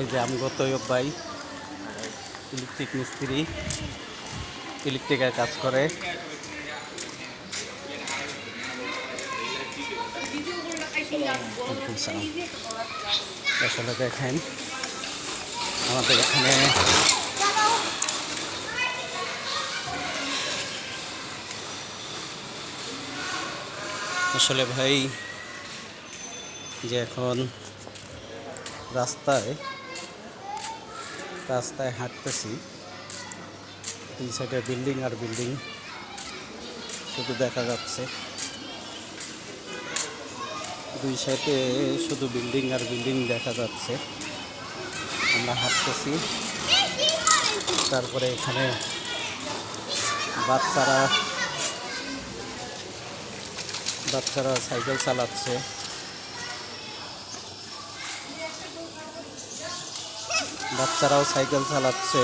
এই যে আমগো তৈয়ব ভাই ইলেকট্রিক মিস্ত্রি ইলেকট্রিকের কাজ করে। আসলে দেখেন আমাদের এখানে আসলে ভাই, যে এখন রাস্তায় রাস্তায় হাঁটতেছি দুই সাইডে বিল্ডিং আর বিল্ডিং শুধু দেখা যাচ্ছে। দুই সাইডে শুধু বিল্ডিং আর বিল্ডিং দেখা যাচ্ছে। আমরা হাঁটতেছি, তারপরে এখানে বাচ্চারা বাচ্চারা সাইকেল চালাচ্ছে। বাচ্চারাও সাইকেল চালাচ্ছে।